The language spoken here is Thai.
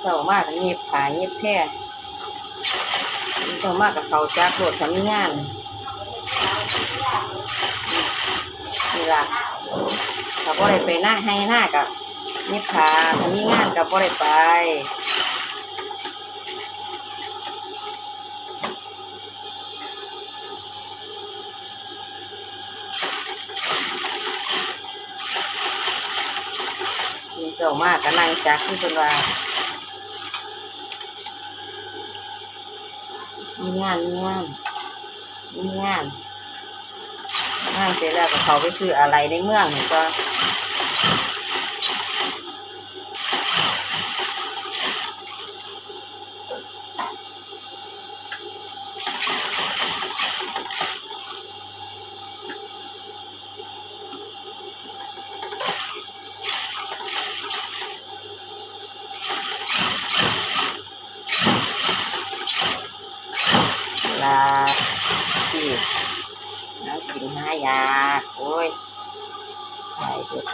เศร้ามากกับเงียบผาเงียบแพร่เศร้ามากกับเขาจักรถทำงานนี่ล่ะกับบ่ได้ไปหน้าให้หน้ากับเงียบผาทำงานกับบ่ได้ไปเจ้ามากก็นั่งจักที่เป็นว่า มีงานมีงานมีงานงานเสร็จแล้วก็เขาไปซื้ออะไรในเมืองนี่ก็ ลาที่น้ำกินห้ายาโอ้ยใช่เด็ด